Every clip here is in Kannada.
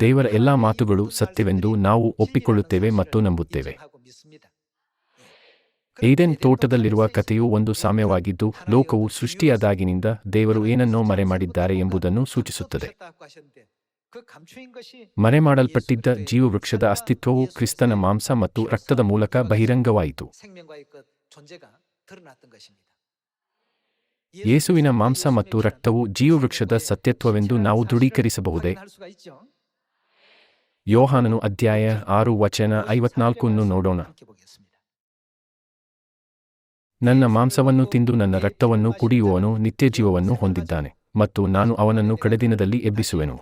ದೇವರ ಎಲ್ಲಾ ಮಾತುಗಳು ಸತ್ಯವೆಂದು ನಾವು ಒಪ್ಪಿಕೊಳ್ಳುತ್ತೇವೆ ಮತ್ತು ನಂಬುತ್ತೇವೆ. ಏದೆನ್ ತೋಟದಲ್ಲಿರುವ ಕಥೆಯು ಒಂದು ಸಾಮ್ಯವಾಗಿದ್ದು, ಲೋಕವು ಸೃಷ್ಟಿಯಾದಾಗಿನಿಂದ ದೇವರು ಏನನ್ನೋ ಮರೆಮಾಡಿದ್ದಾರೆ ಎಂಬುದನ್ನು ಸೂಚಿಸುತ್ತದೆ. ಮರೆಮಾಡಲ್ಪಟ್ಟಿದ್ದ ಜೀವವೃಕ್ಷದ ಅಸ್ತಿತ್ವವು ಕ್ರಿಸ್ತನ ಮಾಂಸ ಮತ್ತು ರಕ್ತದ ಮೂಲಕ ಬಹಿರಂಗವಾಯಿತು. ಯೇಸುವಿನ ಮಾಂಸ ಮತ್ತು ರಕ್ತವು ಜೀವವೃಕ್ಷದ ಸತ್ಯತ್ವವೆಂದು ನಾವು ದೃಢೀಕರಿಸಬಹುದೇ? ಯೋಹಾನನು ಅಧ್ಯಾಯ ಆರು ವಚನ ಐವತ್ನಾಲ್ಕನ್ನು ನೋಡೋಣ. ನನ್ನ ಮಾಂಸವನ್ನು ತಿಂದು ನನ್ನ ರಕ್ತವನ್ನು ಕುಡಿಯುವವನು ನಿತ್ಯಜೀವವನ್ನು ಹೊಂದಿದ್ದಾನೆ ಮತ್ತು ನಾನು ಅವನನ್ನು ಕಡೆದಿನದಲ್ಲಿ ಎಬ್ಬಿಸುವೆನು.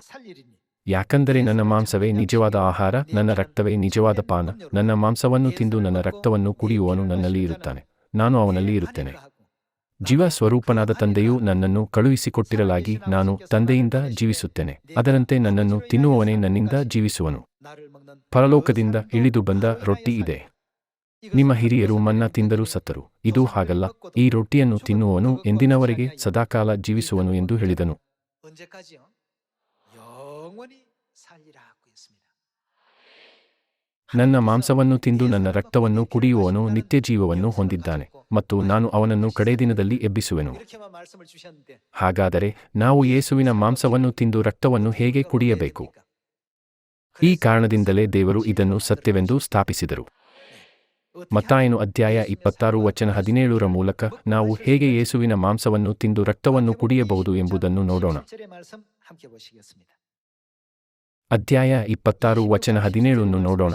ಯಾಕಂದರೆ ನನ್ನ ಮಾಂಸವೇ ನಿಜವಾದ ಆಹಾರ, ನನ್ನ ರಕ್ತವೇ ನಿಜವಾದ ಪಾನ, ನನ್ನ ಮಾಂಸವನ್ನು ತಿಂದು ನನ್ನ ರಕ್ತವನ್ನು ಕುಡಿಯುವವನು ನನ್ನಲ್ಲಿ ಇರುತ್ತಾನೆ, ನಾನು ಅವನಲ್ಲಿ ಇರುತ್ತೇನೆ. ಜೀವ ಸ್ವರೂಪನಾದ ತಂದೆಯು ನನ್ನನ್ನು ಕಳುಹಿಸಿಕೊಟ್ಟಿರಲಾಗಿ ನಾನು ತಂದೆಯಿಂದ ಜೀವಿಸುತ್ತೇನೆ. ಅದರಂತೆ ನನ್ನನ್ನು ತಿನ್ನುವವನೇ ನನ್ನಿಂದ ಜೀವಿಸುವನು. ಪರಲೋಕದಿಂದ ಇಳಿದು ಬಂದ ರೊಟ್ಟಿ ಇದೆ. ನಿಮ್ಮ ಹಿರಿಯರು ಮನ್ನ ತಿಂದರೂ ಸತ್ತರು. ಇದು ಹಾಗಲ್ಲ. ಈ ರೊಟ್ಟಿಯನ್ನು ತಿನ್ನುವವನು ಎಂದಿನವರೆಗೆ ಸದಾಕಾಲ ಜೀವಿಸುವನು ಎಂದು ಹೇಳಿದನು. ನನ್ನ ಮಾಂಸವನ್ನು ತಿಂದು ನನ್ನ ರಕ್ತವನ್ನು ಕುಡಿಯುವವನು ನಿತ್ಯ ನಿತ್ಯಜೀವವನ್ನು ಹೊಂದಿದ್ದಾನೆ ಮತ್ತು ನಾನು ಅವನನ್ನು ಕಡೇ ದಿನದಲ್ಲಿ ಎಬ್ಬಿಸುವೆನು. ಹಾಗಾದರೆ ನಾವು ಯೇಸುವಿನ ಮಾಂಸವನ್ನು ತಿಂದು ರಕ್ತವನ್ನು ಹೇಗೆ ಕುಡಿಯಬೇಕು? ಈ ಕಾರಣದಿಂದಲೇ ದೇವರು ಇದನ್ನು ಸತ್ಯವೆಂದು ಸ್ಥಾಪಿಸಿದರು. ಮತ್ತಾಯನು ಅಧ್ಯಾಯ ಇಪ್ಪತ್ತಾರು ವಚನ ಹದಿನೇಳರ ಮೂಲಕ ನಾವು ಹೇಗೆ ಯೇಸುವಿನ ಮಾಂಸವನ್ನು ತಿಂದು ರಕ್ತವನ್ನು ಕುಡಿಯಬಹುದು ಎಂಬುದನ್ನು ನೋಡೋಣ. ಅಧ್ಯಾಯ ಇಪ್ಪತ್ತಾರು ವಚನ ಹದಿನೇಳನ್ನು ನೋಡೋಣ.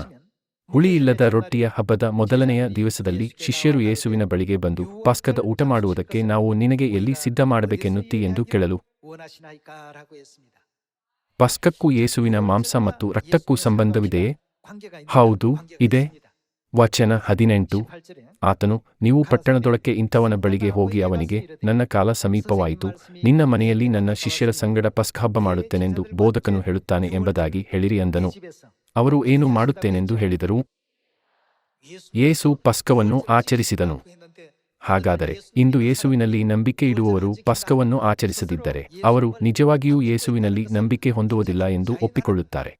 ಹುಳಿಯಿಲ್ಲದ ರೊಟ್ಟಿಯ ಹಬ್ಬದ ಮೊದಲನೆಯ ದಿವಸದಲ್ಲಿ ಶಿಷ್ಯರು ಯೇಸುವಿನ ಬಳಿಗೆ ಬಂದು, ಪಾಸ್ಕದ ಊಟ ಮಾಡುವುದಕ್ಕೆ ನಾವು ನಿನಗೆ ಎಲ್ಲಿ ಸಿದ್ಧ ಮಾಡಬೇಕೆನ್ನುತ್ತಿ? ಎಂದು ಕೇಳಲು. ಪಾಸ್ಕಕ್ಕೂ ಯೇಸುವಿನ ಮಾಂಸ ಮತ್ತು ರಕ್ತಕ್ಕೂ ಸಂಬಂಧವಿದೆಯೇ? ಹೌದು, ಇದೆ. ವಚನ ಹದಿನೆಂಟು. ಆತನು, ನೀವು ಪಟ್ಟಣದೊಳಕ್ಕೆ ಇಂಥವನ ಬಳಿಗೆ ಹೋಗಿ ಅವನಿಗೆ, ನನ್ನ ಕಾಲ ಸಮೀಪವಾಯಿತು, ನಿನ್ನ ಮನೆಯಲ್ಲಿ ನನ್ನ ಶಿಷ್ಯರ ಸಂಗಡ ಪಸ್ಕ್ ಹಬ್ಬ ಮಾಡುತ್ತೇನೆಂದು ಬೋಧಕನು ಹೇಳುತ್ತಾನೆ ಎಂಬುದಾಗಿ ಹೇಳಿರಿ ಅಂದನು. ಅವರು ಏನು ಮಾಡುತ್ತೇನೆಂದು ಹೇಳಿದರು. ಯೇಸು ಪಸ್ಕವನ್ನು ಆಚರಿಸಿದನು. ಹಾಗಾದರೆ ಇಂದು ಯೇಸುವಿನಲ್ಲಿ ನಂಬಿಕೆ ಇಡುವವರು ಪಸ್ಕವನ್ನು ಆಚರಿಸದಿದ್ದರೆ ಅವರು ನಿಜವಾಗಿಯೂ ಯೇಸುವಿನಲ್ಲಿ ನಂಬಿಕೆ ಹೊಂದುವುದಿಲ್ಲ ಎಂದು ಒಪ್ಪಿಕೊಳ್ಳುತ್ತಾರೆ.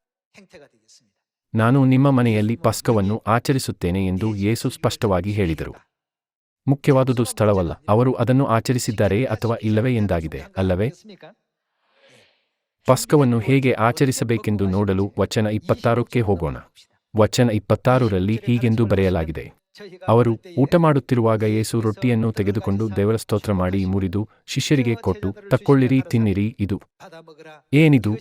ನಾನು ನಿಮ್ಮ ಮನೆಯಲ್ಲಿ ಪಸ್ಕವನ್ನು ಆಚರಿಸುತ್ತೇನೆ ಎಂದು ಯೇಸು ಸ್ಪಷ್ಟವಾಗಿ ಹೇಳಿದರು. ಮುಖ್ಯವಾದುದು ಸ್ಥಳವಲ್ಲ, ಅವರು ಅದನ್ನು ಆಚರಿಸಿದ್ದಾರೆ ಅಥವಾ ಇಲ್ಲವೇ ಎಂದಾಗಿದೆ, ಅಲ್ಲವೇ? ಪಸ್ಕವನ್ನು ಹೇಗೆ ಆಚರಿಸಬೇಕೆಂದು ನೋಡಲು ವಚನ ಇಪ್ಪತ್ತಾರಕ್ಕೆ ಹೋಗೋಣ. ವಚನ ಇಪ್ಪತ್ತಾರರಲ್ಲಿ ಹೀಗೆಂದು ಬರೆಯಲಾಗಿದೆ. ಅವರು ಊಟ ಮಾಡುತ್ತಿರುವಾಗ ಯೇಸು ರೊಟ್ಟಿಯನ್ನು ತೆಗೆದುಕೊಂಡು ದೇವರ ಸ್ತೋತ್ರ ಮಾಡಿ ಮುರಿದು ಶಿಷ್ಯರಿಗೆ ಕೊಟ್ಟು, ತಕ್ಕೊಳ್ಳಿರಿ, ತಿನ್ನಿರಿ, ಇದು. ಏನಿದು?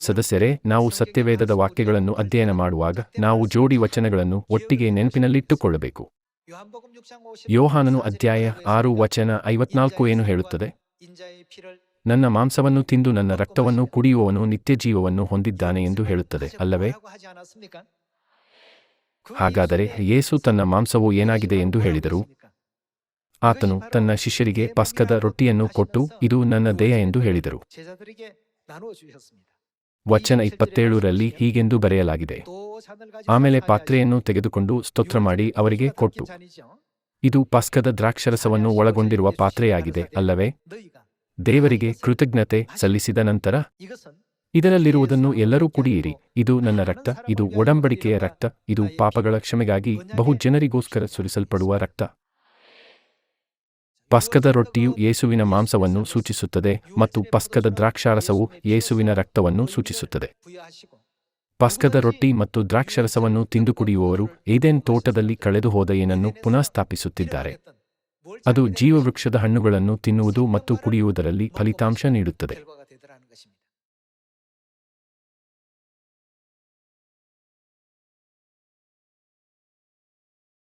ಸದಸ್ಯರೇ, ನಾವು ಸತ್ಯವೇದದ ವಾಕ್ಯಗಳನ್ನು ಅಧ್ಯಯನ ಮಾಡುವಾಗ ನಾವು ಜೋಡಿ ವಚನಗಳನ್ನು ಒಟ್ಟಿಗೆ ನೆನಪಿನಲ್ಲಿಟ್ಟುಕೊಳ್ಳಬೇಕು. ಯೋಹಾನನು ಅಧ್ಯಾಯ ಆರು ವಚನ ಐವತ್ನಾಲ್ಕು ಏನು ಹೇಳುತ್ತದೆ? ನನ್ನ ಮಾಂಸವನ್ನು ತಿಂದು ನನ್ನ ರಕ್ತವನ್ನು ಕುಡಿಯುವವನು ನಿತ್ಯ ಜೀವವನ್ನು ಹೊಂದಿದ್ದಾನೆ ಎಂದು ಹೇಳುತ್ತದೆ, ಅಲ್ಲವೇ? ಹಾಗಾದರೆ ಯೇಸು ತನ್ನ ಮಾಂಸವು ಏನಾಗಿದೆ ಎಂದು ಹೇಳಿದರು. ಆತನು ತನ್ನ ಶಿಷ್ಯರಿಗೆ ಪಸ್ಕದ ರೊಟ್ಟಿಯನ್ನು ಕೊಟ್ಟು, ಇದು ನನ್ನ ದೇಹ ಎಂದು ಹೇಳಿದರು. ವಚನ ಇಪ್ಪತ್ತೇಳರಲ್ಲಿ ಹೀಗೆಂದು ಬರೆಯಲಾಗಿದೆ. ಆಮೇಲೆ ಪಾತ್ರೆಯನ್ನು ತೆಗೆದುಕೊಂಡು ಸ್ತೋತ್ರ ಮಾಡಿ ಅವರಿಗೆ ಕೊಟ್ಟು, ಇದು ಪಸ್ಕದ ದ್ರಾಕ್ಷರಸವನ್ನು ಒಳಗೊಂಡಿರುವ ಪಾತ್ರೆಯಾಗಿದೆ, ಅಲ್ಲವೇ? ದೇವರಿಗೆ ಕೃತಜ್ಞತೆ ಸಲ್ಲಿಸಿದ ನಂತರ, ಇದರಲ್ಲಿರುವುದನ್ನು ಎಲ್ಲರೂ ಕುಡಿಯಿರಿ. ಇದು ನನ್ನ ರಕ್ತ, ಇದು ಒಡಂಬಡಿಕೆಯ ರಕ್ತ, ಇದು ಪಾಪಗಳ ಕ್ಷಮೆಗಾಗಿ ಬಹು ಜನರಿಗೋಸ್ಕರ ಸುರಿಸಲ್ಪಡುವ ರಕ್ತ. ಪಸ್ಕದ ರೊಟ್ಟಿಯು ಯೇಸುವಿನ ಮಾಂಸವನ್ನು ಸೂಚಿಸುತ್ತದೆ ಮತ್ತು ಪಸ್ಕದ ದ್ರಾಕ್ಷಾರಸವು ಯೇಸುವಿನ ರಕ್ತವನ್ನು ಸೂಚಿಸುತ್ತದೆ. ಪಸ್ಕದ ರೊಟ್ಟಿ ಮತ್ತು ದ್ರಾಕ್ಷರಸವನ್ನು ತಿಂದು ಕುಡಿಯುವವರು ಏದೇನ್ ತೋಟದಲ್ಲಿ ಕಳೆದುಹೋದ ಏನನ್ನು ಪುನಃಸ್ಥಾಪಿಸುತ್ತಿದ್ದಾರೆ? ಅದು ಜೀವವೃಕ್ಷದ ಹಣ್ಣುಗಳನ್ನು ತಿನ್ನುವುದು ಮತ್ತು ಕುಡಿಯುವುದರಲ್ಲಿ ಫಲಿತಾಂಶ ನೀಡುತ್ತದೆ.